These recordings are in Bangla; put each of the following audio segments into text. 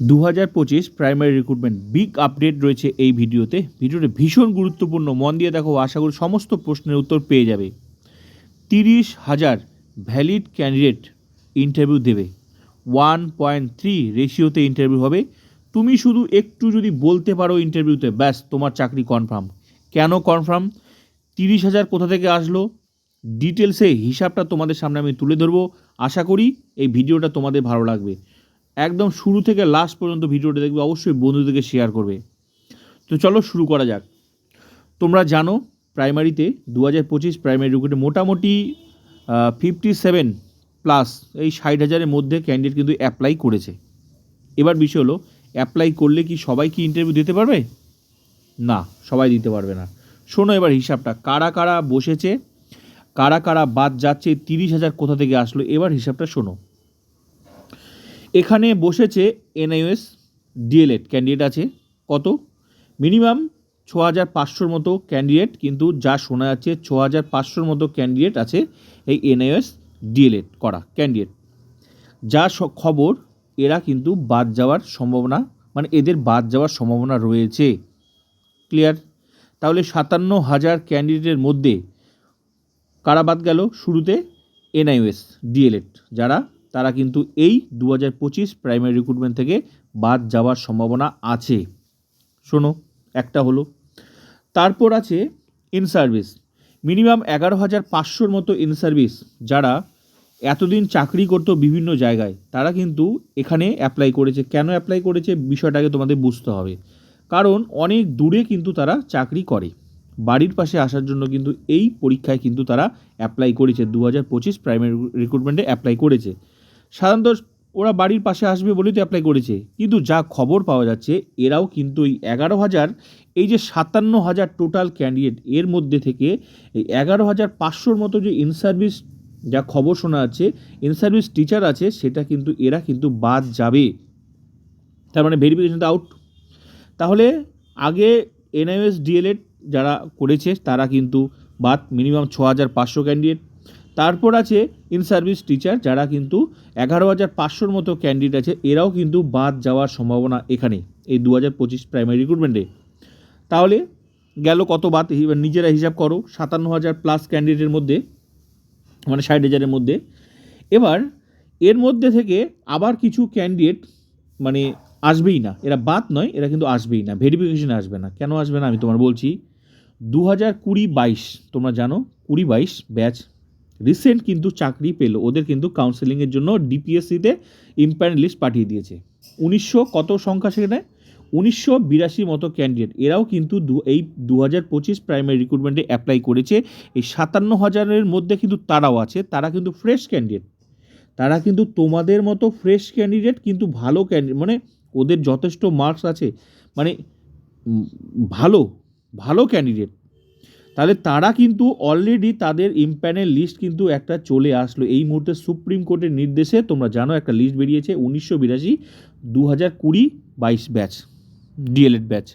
দু হাজার পঁচিশ প্রাইমারি রিক্রুটমেন্ট বিগ আপডেট রয়েছে এই ভিডিওতে। ভিডিওটা ভীষণ গুরুত্বপূর্ণ। মন দিয়ে দেখো, আশা করি সমস্ত প্রশ্নের উত্তর পেয়ে যাবে। তিরিশ হাজার ভ্যালিড ক্যান্ডিডেট ইন্টারভিউ দেবে। ওয়ান পয়েন্ট থ্রি রেশিওতে ইন্টারভিউ হবে। তুমি শুধু একটু যদি বলতে পারো ইন্টারভিউতে ব্যাস, তোমার চাকরি কনফার্ম কেন কনফার্ম তিরিশ হাজার কোথা থেকে আসলো? ডিটেলসে হিসাবটা তোমাদের সামনে আমি তুলে ধরবো। আশা করি এই ভিডিওটা তোমাদের ভালো লাগবে। একদম শুরু থেকে লাস্ট পর্যন্ত ভিডিওটা দেখবে, অবশ্যই বন্ধুদেরকে শেয়ার করবে। তো চলো শুরু করা যাক। তোমরা জানো প্রাইমারিতে দু হাজার পঁচিশ প্রাইমারি রিক্রুটে মোটামুটি ফিফটি সেভেন প্লাস এই ষাট হাজারের মধ্যে ক্যান্ডিডেট কিন্তু অ্যাপ্লাই করেছে। এবার বিষয় হলো অ্যাপ্লাই করলে কি সবাই কি ইন্টারভিউ দিতে পারবে? না, সবাই দিতে পারবে না। শোনো এবার হিসাবটা, কারা কারা বসেছে, কারা কারা বাদ যাচ্ছে, তিরিশ হাজার কোথা থেকে আসলো, এবার হিসাবটা শোনো। এখানে বসেছে এনআইএস ডিএলএড ক্যান্ডিডেট আছে। কত? মিনিমাম ছ হাজার পাঁচশোর মতো ক্যান্ডিডেট, কিন্তু যা শোনা যাচ্ছে ছ হাজার পাঁচশোর মতো ক্যান্ডিডেট আছে এই এনআইএস ডিএলএড করা ক্যান্ডিডেট। যা খবর, এরা কিন্তু বাদ যাওয়ার সম্ভাবনা মানে এদের বাদ যাওয়ার সম্ভাবনা রয়েছে। ক্লিয়ার? তাহলে সাতান্ন হাজার ক্যান্ডিডেটের মধ্যে কারা বাদ গেল শুরুতে? NIOS DElEd. যারা তারা কিন্তু এই দু হাজার পঁচিশ প্রাইমারি রিক্রুটমেন্ট থেকে বাদ যাওয়ার সম্ভাবনা আছে। শোনো, একটা হলো। তারপর আছে ইন সার্ভিস মিনিমাম এগারো হাজার পাঁচশোর মতো ইন সার্ভিস যারা এতদিন চাকরি করতো বিভিন্ন জায়গায়, তারা কিন্তু এখানে অ্যাপ্লাই করেছে। কেন অ্যাপ্লাই করেছে? বিষয়টাকে তোমাদের বুঝতে হবে। কারণ অনেক দূরে কিন্তু তারা চাকরি করে। বাড়ির পাশে আসার জন্য কিন্তু এই পরীক্ষায় কিন্তু তারা অ্যাপ্লাই করেছে। দু হাজার পঁচিশ প্রাইমারি রিক্রুটমেন্টে অ্যাপ্লাই করেছে। সাধারণত ওরা বাড়ির পাশে আসবে বলেই তো অ্যাপ্লাই করেছে। কিন্তু যা খবর পাওয়া যাচ্ছে, এরাও কিন্তু এই এগারো হাজার, এই যে সাতান্ন হাজার টোটাল ক্যান্ডিডেট এর মধ্যে থেকে এই এগারো হাজার পাঁচশোর মতো যে ইন সার্ভিস যা খবর শোনা যাচ্ছে ইন সার্ভিস টিচার আছে, সেটা কিন্তু এরা কিন্তু বাদ যাবে। তার মানে ভেরিফিকেশন আউট তাহলে আগে এনআইএস ডিএলএড যারা করেছে, তারা কিন্তু বাদ মিনিমাম ছ হাজার পাঁচশো ক্যান্ডিডেট তারপর আছে ইন সার্ভিস টিচার যারা কিন্তু এগারো হাজার পাঁচশোর মতো ক্যান্ডিডেট আছে, এরাও কিন্তু বাদ যাওয়ার সম্ভাবনা এখানে এই দু হাজার পঁচিশ প্রাইমারি রিক্রুটমেন্টে তাহলে গেল কত বাদ? নিজেরা হিসাব করো সাতান্ন হাজার প্লাস ক্যান্ডিডেটের মধ্যে মানে ষাট হাজারের মধ্যে। এবার এর মধ্যে থেকে আবার কিছু ক্যান্ডিডেট মানে আসবেই না, এরা বাদ নয়, এরা কিন্তু আসবেই না ভেরিফিকেশনে আসবে না। কেন আসবে না? আমি তোমার বলছি দু হাজার কুড়ি বাইশ, তোমরা জানো, কুড়ি বাইশ, ব্যাচ রিসেন্ট কিন্তু চাকরি পেল। ওদের কিন্তু কাউন্সেলিংয়ের জন্য ডিপিএসসিতে ইম্প্যান্ড লিস্ট পাঠিয়ে দিয়েছে। উনিশশো কত সংখ্যা সেখানে? উনিশশো বিরাশি মতো ক্যান্ডিডেট এরাও কিন্তু এই দু হাজার পঁচিশ প্রাইমারি রিক্রুটমেন্টে অ্যাপ্লাই করেছে। এই সাতান্ন হাজারের মধ্যে কিন্তু তারাও আছে। তারা কিন্তু ফ্রেশ ক্যান্ডিডেট তারা কিন্তু তোমাদের মতো ফ্রেশ ক্যান্ডিডেট কিন্তু ভালো ক্যান্ডিডেট মানে ওদের যথেষ্ট মার্কস আছে। মানে ভালো ভালো ক্যান্ডিডেট তাহলে তারা কিন্তু অলরেডি তাদের ইম্প্যানের লিস্ট কিন্তু একটা চলে আসলো। এই মুহূর্তে সুপ্রিম কোর্টের নির্দেশে তোমরা জানো একটা লিস্ট বেরিয়েছে উনিশশো বিরাশি দু হাজার কুড়ি, বাইশ ব্যাচ ডিএলএড ব্যাচ।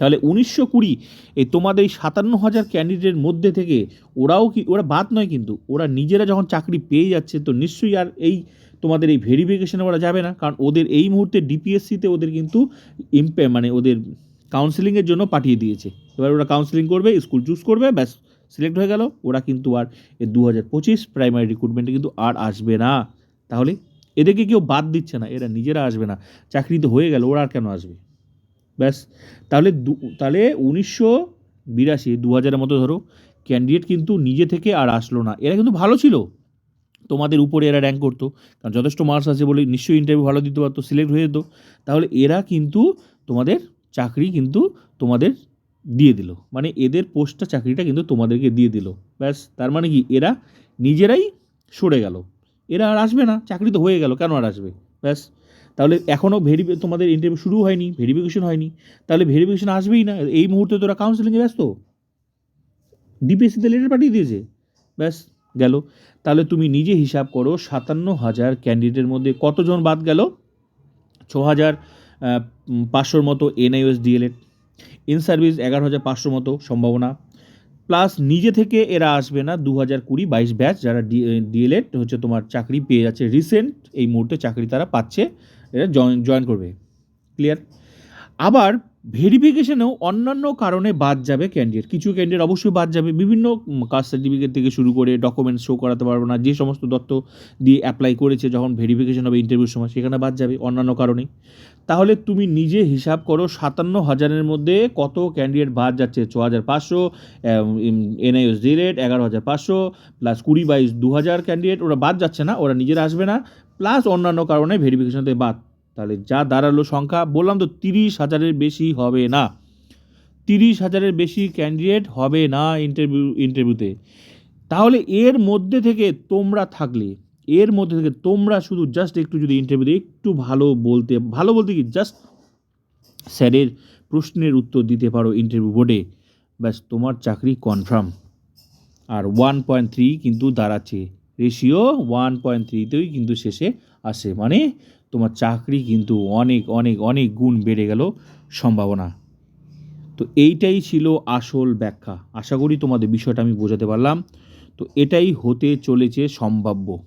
তাহলে উনিশশো কুড়ি, এই তোমাদের এই সাতান্ন হাজার ক্যান্ডিডেটের মধ্যে থেকে ওরাও কি, ওরা বাদ নয় কিন্তু, ওরা নিজেরা যখন চাকরি পেয়ে যাচ্ছে তো নিশ্চয়ই আর এই তোমাদের এই ভেরিফিকেশনে ওরা যাবে না। কারণ ওদের এই মুহূর্তে ডিপিএসসিতে ওদের কিন্তু ইম্পে মানে ওদের কাউন্সেলিংয়ের জন্য পাঠিয়ে দিয়েছে। এবার ওরা কাউন্সেলিং করবে, স্কুল চুজ করবে, ব্যাস সিলেক্ট হয়ে গেল। ওরা কিন্তু আর দু হাজার পঁচিশ প্রাইমারি রিক্রুটমেন্টে কিন্তু আর আসবে না। তাহলে এদেরকে কেউ বাদ দিচ্ছে না, এরা নিজেরা আসবে না। চাকরি তো হয়ে গেল, ওরা আর কেন আসবে? ব্যাস, তাহলে দু, তাহলে উনিশশো বিরাশি দু হাজারের মতো ধরো ক্যান্ডিডেট কিন্তু নিজে থেকে আর আসলো না। এরা কিন্তু ভালো ছিল। তোমাদের উপরে এরা র্যাঙ্ক করতো। কারণ যথেষ্ট মার্কস আছে বলে নিশ্চয়ই ইন্টারভিউ ভালো দিতে পারতো সিলেক্ট হয়ে যেত। তাহলে এরা কিন্তু তোমাদের চাকরি কিন্তু তোমাদের দিয়ে দিল। মানে এদের পোস্টটা চাকরিটা কিন্তু তোমাদেরকে দিয়ে দিল। ব্যাস, তার মানে কি? এরা নিজেরাই সরে গেল। এরা আর আসবে না। চাকরি তো হয়ে গেল। কেন আর আসবে? ব্যাস, তাহলে এখনও ভেরি তোমাদের ইন্টারভিউ শুরু হয়নি ভেরিফিকেশন হয়নি। তাহলে ভেরিফিকেশন আসবেই না। এই মুহূর্তে তোরা কাউন্সেলিংয়ে ব্যস্ত? ডিপিএসসিতে লেটার পাঠিয়ে দিয়েছে? ব্যাস, গেল। তাহলে তুমি নিজে হিসাব করো সাতান্ন হাজার ক্যান্ডিডেটের মধ্যে কতজন বাদ গেল? ছ হাজার। পাঁচশোর মতো এনআইওএস ডিএলএড ইন সার্ভিস এগারো হাজার পাঁচশোর মতো সম্ভাবনা প্লাস নিজে থেকে এরা আসবে না দু হাজার কুড়ি বাইশ ব্যাচ যারা ডিএলএড হচ্ছে তোমার চাকরি পেয়ে যাচ্ছে। রিসেন্ট এই মুহূর্তে চাকরি তারা পাচ্ছে, এরা জয়েন জয়েন করবে। ক্লিয়ার আবার ভেরিফিকেশনেও অন্যান্য কারণে বাদ যাবে ক্যান্ডিডেট কিছু ক্যান্ডিডেট অবশ্যই বাদ যাবে। বিভিন্ন কাস্ট সার্টিফিকেট থেকে শুরু করে ডকুমেন্টস শো করাতে পারবে না। যে সমস্ত তথ্য দিয়ে অ্যাপ্লাই করেছে যখন ভেরিফিকেশন হবে ইন্টারভিউর সময়, সেখানে বাদ যাবে অন্যান্য কারণে। তাহলে তুমি নিজে হিসাব করো সাতান্ন হাজারের মধ্যে কত ক্যান্ডিডেট বাদ যাচ্ছে। ছ হাজার পাঁচশো এনআইএস ডিলেট এগারো হাজার পাঁচশো প্লাস কুড়ি বাইশ দু হাজার ক্যান্ডিডেট ওরা বাদ যাচ্ছে না, ওরা নিজেরা আসবে না। প্লাস অন্যান্য কারণে ভেরিফিকেশন থেকে বাদ তাহলে যা দাঁড়াল সংখ্যা, বললাম তো তিরিশ হাজারের বেশি হবে না। তিরিশ হাজারের বেশি ক্যান্ডিডেট হবে না ইন্টারভিউ ইন্টারভিউতে তাহলে এর মধ্যে থেকে তোমরা থাকলে, এর মধ্যে থেকে তোমরা শুধু জাস্ট একটু যদি ইন্টারভিউতে একটু ভালো বলতে ভালো বলতে কি জাস্ট স্যারের প্রশ্নের উত্তর দিতে পারো ইন্টারভিউ বোর্ডে ব্যাস, তোমার চাকরি কনফার্ম আর ওয়ান পয়েন্ট থ্রি কিন্তু দাঁড়াচ্ছে। রেশিও ওয়ান পয়েন্ট থ্রিতেই কিন্তু শেষে আসে। মানে তোমার চাকরি কিন্তু অনেক অনেক অনেক গুণ বেড়ে গেল সম্ভাবনা। তো এইটাই ছিল আসল ব্যাখ্যা। আশা করি তোমাদের বিষয়টা আমি বোঝাতে পারলাম। তো এটাই হতে চলেছে সম্ভাব্য।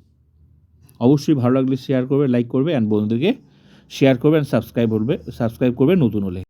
অবশ্যই ভালো লাগলে শেয়ার করবে লাইক করবে অ্যান্ড বন্ধুদেরকে শেয়ার করবে অ্যান্ড সাবস্ক্রাইব করবে সাবস্ক্রাইব করবে নতুন হলে।